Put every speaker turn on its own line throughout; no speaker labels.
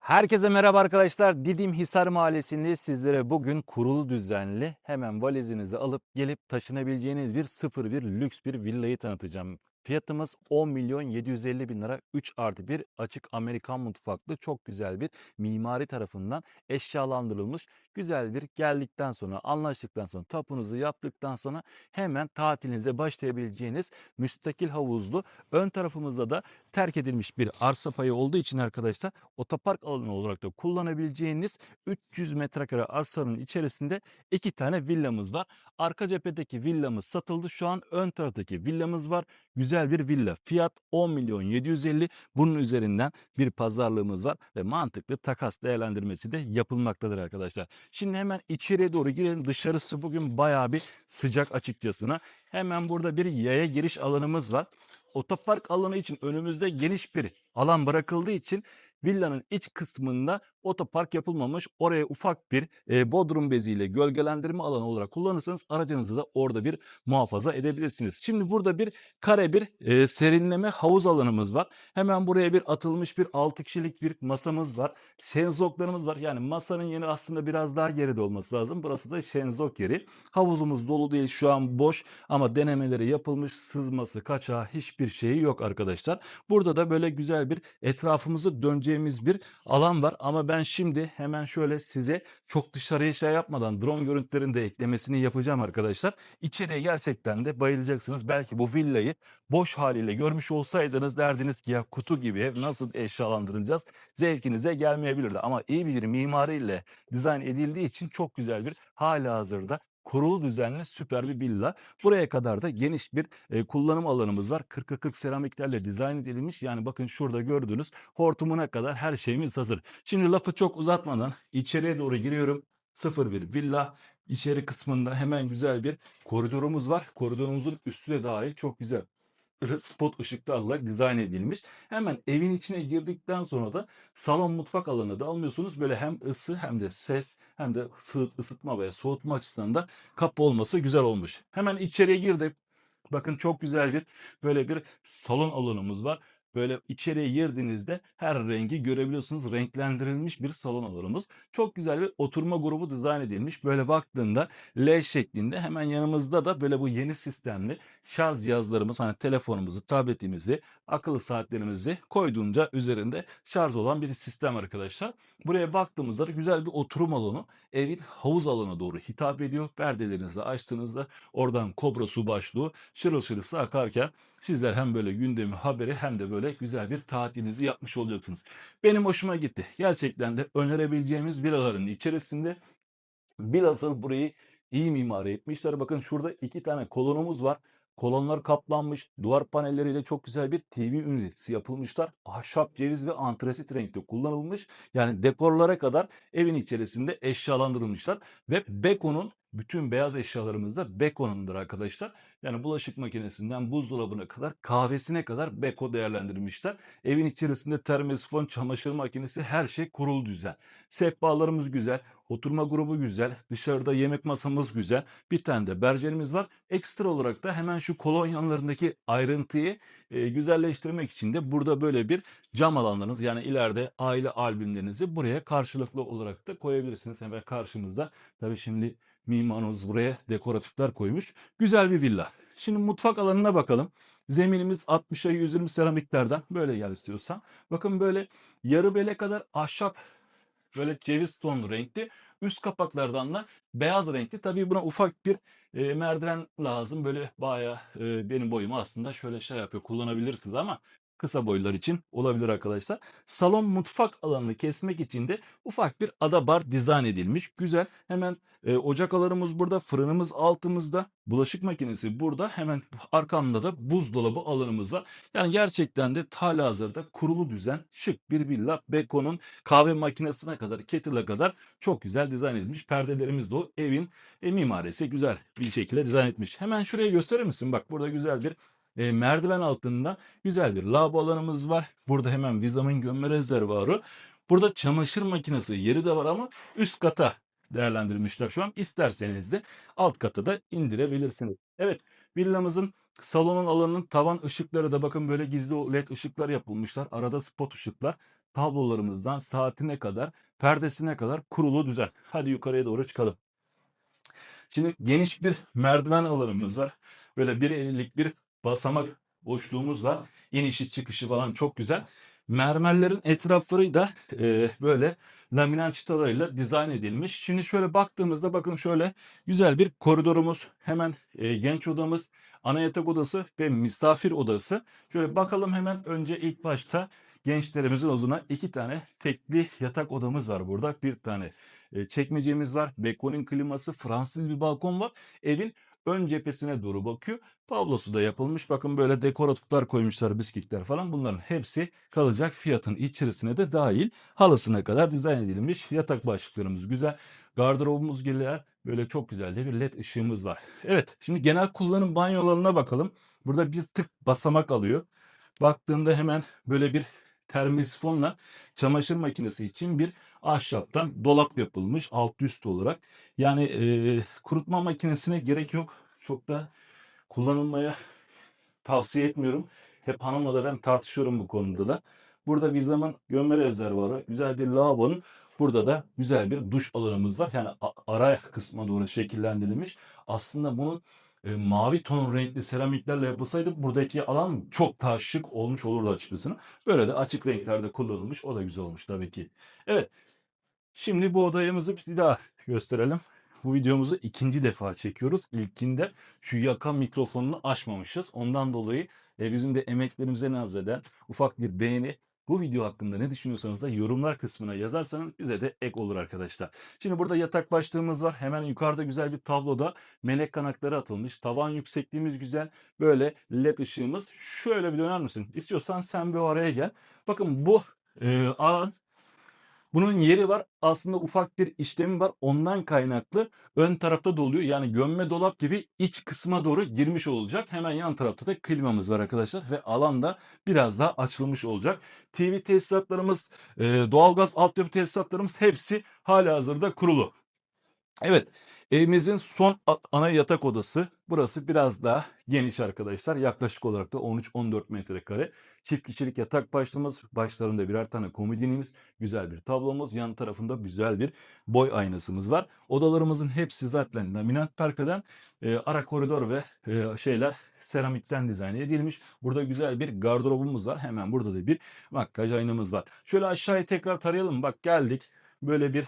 Herkese merhaba arkadaşlar. Didim Hisar Mahallesi'nde sizlere bugün kurulu düzenli hemen valizinizi alıp gelip taşınabileceğiniz bir 01 lüks bir villayı tanıtacağım. Fiyatımız 10 milyon 750 bin lira 3 artı 1 açık Amerikan mutfaklı çok güzel bir mimari tarafından eşyalandırılmış güzel bir geldikten sonra anlaştıktan sonra tapunuzu yaptıktan sonra hemen tatilinize başlayabileceğiniz müstakil havuzlu ön tarafımızda da terk edilmiş bir arsa payı olduğu için arkadaşlar otopark alanı olarak da kullanabileceğiniz 300 metrekare arsanın içerisinde iki tane villamız var. Arka cephedeki villamız satıldı. Şu an ön taraftaki villamız var. Güzel bir villa. Fiyat 10 milyon 750. Bunun üzerinden bir pazarlığımız var ve mantıklı takas değerlendirmesi de yapılmaktadır arkadaşlar. Şimdi hemen içeriye doğru girelim. Dışarısı bugün bayağı bir sıcak açıkçasına. Hemen burada bir yaya giriş alanımız var. Otopark alanı için önümüzde geniş bir alan bırakıldığı için villanın iç kısmında otopark yapılmamış. Oraya ufak bir e, bodrum beziyle gölgelendirme alanı olarak kullanırsanız aracınızı da orada bir muhafaza edebilirsiniz. Şimdi burada bir kare bir e, serinleme havuz alanımız var. Hemen buraya bir atılmış bir 6 kişilik bir masamız var. Şenzoklarımız var. Yani masanın yeri aslında biraz daha geride olması lazım. Burası da şenzok yeri. Havuzumuz dolu değil şu an boş ama denemeleri yapılmış sızması kaçağı hiçbir şeyi yok arkadaşlar. Burada da böyle güzel bir etrafımızı döneceğimiz bir alan var ama ben şimdi hemen şöyle size çok dışarıya şey yapmadan drone görüntülerini de eklemesini yapacağım arkadaşlar. İçeriye gerçekten de bayılacaksınız. Belki bu villayı boş haliyle görmüş olsaydınız derdiniz ki ya kutu gibi ev nasıl eşyalandıracağız zevkinize gelmeyebilirdi. Ama iyi bir mimariyle dizayn edildiği için çok güzel bir hala hazırda kurulu düzenli süper bir villa. Buraya kadar da geniş bir e, kullanım alanımız var. 40'a 40 seramiklerle dizayn edilmiş. Yani bakın şurada gördüğünüz hortumuna kadar her şeyimiz hazır. Şimdi lafı çok uzatmadan içeriye doğru giriyorum. Sıfır bir villa. İçeri kısmında hemen güzel bir koridorumuz var. Koridorumuzun üstü de dahil çok güzel spot ışıklarla dizayn edilmiş. Hemen evin içine girdikten sonra da salon mutfak alanı da almıyorsunuz. Böyle hem ısı hem de ses hem de ısı- ısıtma veya soğutma açısından da kapı olması güzel olmuş. Hemen içeriye girdik. Bakın çok güzel bir böyle bir salon alanımız var. Böyle içeriye girdiğinizde her rengi görebiliyorsunuz. Renklendirilmiş bir salon alanımız. Çok güzel bir oturma grubu dizayn edilmiş. Böyle baktığında L şeklinde hemen yanımızda da böyle bu yeni sistemli şarj cihazlarımız hani telefonumuzu, tabletimizi, akıllı saatlerimizi koyduğunca üzerinde şarj olan bir sistem arkadaşlar. Buraya baktığımızda da güzel bir oturum alanı evin havuz alanına doğru hitap ediyor. Perdelerinizi açtığınızda oradan kobra su başlığı şırıl şırıl su akarken sizler hem böyle gündemi haberi hem de böyle güzel bir tatilinizi yapmış olacaksınız. Benim hoşuma gitti. Gerçekten de önerebileceğimiz villaların içerisinde bilhassa burayı iyi mimari etmişler. Bakın şurada iki tane kolonumuz var. Kolonlar kaplanmış. Duvar panelleriyle çok güzel bir TV ünitesi yapılmışlar. Ahşap, ceviz ve antresit renkte kullanılmış. Yani dekorlara kadar evin içerisinde eşyalandırılmışlar. Ve Beko'nun bütün beyaz eşyalarımız da Beko'nundur arkadaşlar. Yani bulaşık makinesinden buzdolabına kadar kahvesine kadar Beko değerlendirmişler. Evin içerisinde termosifon, çamaşır makinesi her şey kurulu düzen. Sehpalarımız güzel. Oturma grubu güzel. Dışarıda yemek masamız güzel. Bir tane de bercerimiz var. Ekstra olarak da hemen şu kolon yanlarındaki ayrıntıyı e, güzelleştirmek için de burada böyle bir cam alanlarınız yani ileride aile albümlerinizi buraya karşılıklı olarak da koyabilirsiniz. Hemen karşımızda tabii şimdi mimarımız buraya dekoratifler koymuş. Güzel bir villa. Şimdi mutfak alanına bakalım. Zeminimiz 60'a 120 seramiklerden böyle gel istiyorsan. Bakın böyle yarı bele kadar ahşap böyle ceviz tonlu renkli. Üst kapaklardan da beyaz renkli. Tabii buna ufak bir e, merdiven lazım. Böyle bayağı e, benim boyumu aslında şöyle şey yapıyor kullanabilirsiniz ama kısa boylar için olabilir arkadaşlar. Salon mutfak alanını kesmek için de ufak bir ada bar dizayn edilmiş. Güzel. Hemen e, ocak alanımız burada, fırınımız altımızda, bulaşık makinesi burada. Hemen arkamda da buzdolabı alanımız var. Yani gerçekten de hazırda kurulu düzen şık bir villa. Beko'nun kahve makinesine kadar, kettle'a kadar çok güzel dizayn edilmiş. Perdelerimiz de o evin e, mimarisi güzel bir şekilde dizayn etmiş. Hemen şuraya gösterir misin? Bak burada güzel bir e, merdiven altında güzel bir lavabo alanımız var. Burada hemen vitamin gömme rezervuarı. Burada çamaşır makinesi yeri de var ama üst kata değerlendirilmişler şu an. İsterseniz de alt kata da indirebilirsiniz. Evet villamızın salonun alanının tavan ışıkları da bakın böyle gizli led ışıklar yapılmışlar. Arada spot ışıklar. tablolarımızdan saatine kadar, perdesine kadar kurulu düzen. Hadi yukarıya doğru çıkalım. Şimdi geniş bir merdiven alanımız var. Böyle bir ellik bir basamak boşluğumuz var. İnişi çıkışı falan çok güzel. Mermerlerin etrafları da e, böyle laminat çıtalarıyla dizayn edilmiş. Şimdi şöyle baktığımızda bakın şöyle güzel bir koridorumuz. Hemen e, genç odamız, ana yatak odası ve misafir odası. Şöyle bakalım hemen önce ilk başta gençlerimizin oduna iki tane tekli yatak odamız var burada. Bir tane e, çekmecemiz var. Bekonin kliması, Fransız bir balkon var. Evin ön cephesine doğru bakıyor. Tablosu da yapılmış. Bakın böyle dekoratifler koymuşlar, biskitler falan. Bunların hepsi kalacak fiyatın içerisine de dahil. Halısına kadar dizayn edilmiş. Yatak başlıklarımız güzel. Gardırobumuz geliyor. Böyle çok güzel de bir led ışığımız var. Evet şimdi genel kullanım banyolarına bakalım. Burada bir tık basamak alıyor. Baktığında hemen böyle bir termosifonla çamaşır makinesi için bir ahşaptan dolap yapılmış alt üst olarak. Yani e, kurutma makinesine gerek yok. Çok da kullanılmaya tavsiye etmiyorum. Hep hanımla da ben tartışıyorum bu konuda da. Burada bir zaman gömme rezervuarı, güzel bir lavabonun Burada da güzel bir duş alanımız var. Yani ara kısma doğru şekillendirilmiş. Aslında bunun e, mavi ton renkli seramiklerle yapılsaydı buradaki alan çok daha şık olmuş olurdu açıkçası. Böyle de açık renklerde kullanılmış. O da güzel olmuş tabii ki. Evet. Şimdi bu odayımızı bir daha gösterelim. Bu videomuzu ikinci defa çekiyoruz. İlkinde şu yaka mikrofonunu açmamışız. Ondan dolayı e, bizim de emeklerimize nazeden ufak bir beğeni bu video hakkında ne düşünüyorsanız da yorumlar kısmına yazarsanız bize de ek olur arkadaşlar. Şimdi burada yatak başlığımız var. Hemen yukarıda güzel bir tabloda melek kanatları atılmış. Tavan yüksekliğimiz güzel. Böyle led ışığımız. Şöyle bir döner misin? İstiyorsan sen bir oraya gel. Bakın bu e, alan bunun yeri var. Aslında ufak bir işlemi var. Ondan kaynaklı ön tarafta doluyor. Yani gömme dolap gibi iç kısma doğru girmiş olacak. Hemen yan tarafta da klimamız var arkadaşlar. Ve alan da biraz daha açılmış olacak. TV tesisatlarımız, doğalgaz altyapı tesisatlarımız hepsi hala hazırda kurulu. Evet, evimizin son ana yatak odası. Burası biraz daha geniş arkadaşlar. Yaklaşık olarak da 13-14 metrekare. Çift kişilik yatak başlığımız. Başlarında birer tane komodinimiz. Güzel bir tablomuz. Yan tarafında güzel bir boy aynasımız var. Odalarımızın hepsi zaten laminat perkadan e, ara koridor ve e, şeyler seramikten dizayn edilmiş. Burada güzel bir gardırobumuz var. Hemen burada da bir makyaj aynamız var. Şöyle aşağıya tekrar tarayalım. Bak geldik. Böyle bir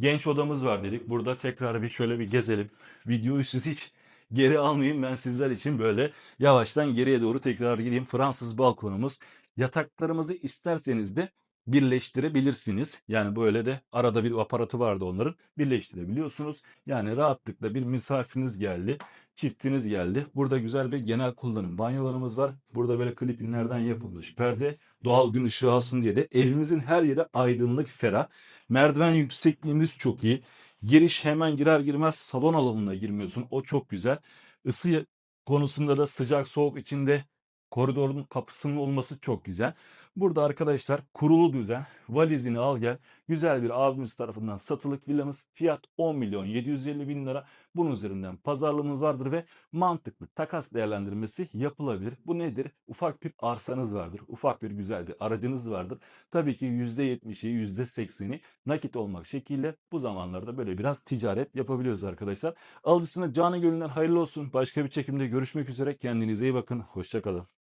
genç odamız var dedik. Burada tekrar bir şöyle bir gezelim. Videoyu siz hiç geri almayayım. Ben sizler için böyle yavaştan geriye doğru tekrar gideyim. Fransız balkonumuz. Yataklarımızı isterseniz de birleştirebilirsiniz. Yani böyle de arada bir aparatı vardı onların. Birleştirebiliyorsunuz. Yani rahatlıkla bir misafiriniz geldi. Çiftiniz geldi. Burada güzel bir genel kullanım banyolarımız var. Burada böyle klipinlerden yapılmış perde. Doğal gün ışığı alsın diye de evimizin her yeri aydınlık, ferah. Merdiven yüksekliğimiz çok iyi. Giriş hemen girer girmez salon alanına girmiyorsun. O çok güzel. Isı konusunda da sıcak soğuk içinde koridorun kapısının olması çok güzel. Burada arkadaşlar kurulu düzen valizini al gel. Güzel bir abimiz tarafından satılık villamız. Fiyat 10 milyon 750 bin lira. Bunun üzerinden pazarlığımız vardır ve mantıklı takas değerlendirmesi yapılabilir. Bu nedir? Ufak bir arsanız vardır. Ufak bir güzel bir aracınız vardır. Tabii ki %70'i %80'i nakit olmak şekilde bu zamanlarda böyle biraz ticaret yapabiliyoruz arkadaşlar. Alıcısına canı gönülden hayırlı olsun. Başka bir çekimde görüşmek üzere. Kendinize iyi bakın. Hoşçakalın.